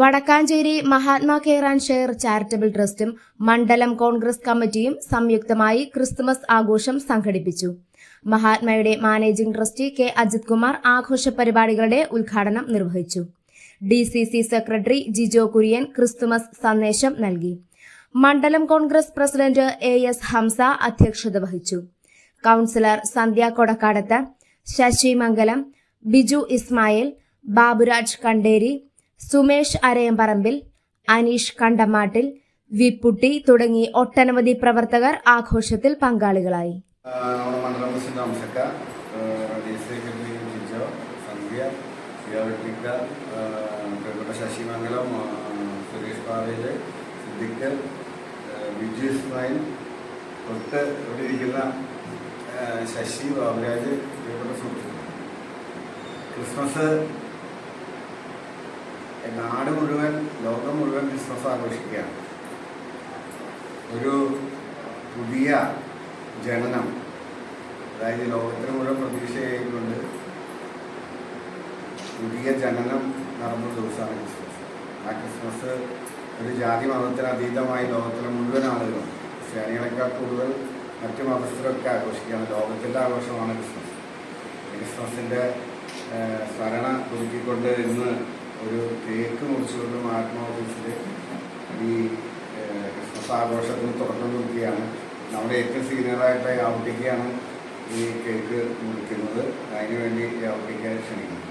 Vadakkanchery Mahatma care and share charitable ട്രസ്റ്റും മണ്ഡലം കോൺഗ്രസ് കമ്മിറ്റിയും സംയുക്തമായി ക്രിസ്തുമസ് ആഘോഷം സംഘടിപ്പിച്ചു. മഹാത്മയുടെ managing trustee K Ajith Kumar ആഘോഷ പരിപാടികളുടെ ഉദ്ഘാടനം നിർവഹിച്ചു. D C C secretary Jijo Kurian Christmas സന്ദേശം നൽകി. മണ്ഡലം Congress president A S Hamsa അധ്യക്ഷത വഹിച്ചു. കൗൺസിലർ സന്ധ്യ കൊടക്കാടത്ത് ശശി മംഗലം ബിജു ഇസ്മായിൽ ബാബുരാജ് കണ്ടേരി സുമേഷ് അരയമ്പറമ്പിൽ അനീഷ് കണ്ടമാട്ടിൽ വിപ്പുട്ടി തുടങ്ങി ഒട്ടനവധി പ്രവർത്തകർ ആഘോഷത്തിൽ പങ്കാളികളായി. ശശി ബാബുരാജ് ക്രിസ്മസ് നാട് മുഴുവൻ ലോകം മുഴുവൻ ക്രിസ്മസ് ആഘോഷിക്കുകയാണ്. ഒരു പുതിയ ജനനം അതായത് ലോകത്തിന് മുഴുവൻ പ്രതീക്ഷയായിക്കൊണ്ട് പുതിയ ജനനം നടന്ന ദിവസമാണ് ക്രിസ്മസ്. ആ ക്രിസ്മസ് ഒരു ജാതി മതത്തിന് അതീതമായി ലോകത്തിലെ മുഴുവൻ ആളുകളും ക്രിസ്ത്യാനികളെക്കാൾ കൂടുതൽ മറ്റു മതസ്ഥരൊക്കെ ആഘോഷിക്കുകയാണ്. ലോകത്തിന്റെ ആഘോഷമാണ് ക്രിസ്മസ്. ക്രിസ്മസിന്റെ സ്മരണ പുതുക്കിക്കൊണ്ട് ഇന്ന് ഒരു കേക്ക് മുറിച്ചുകൊണ്ട് മഹാത്മാ ഓഫീസിൽ ഈ ക്രിസ്മസ് ആഘോഷത്തിന് തുടക്കം കുറിക്കുകയാണ്. നമ്മുടെ ഏറ്റവും സീനിയറായിട്ട് ഔട്ടിക്കാണ് ഈ കേക്ക് മുറിക്കുന്നത്. അതിനുവേണ്ടി യാവട്ടിക്കാൻ ക്ഷണിക്കുന്നത്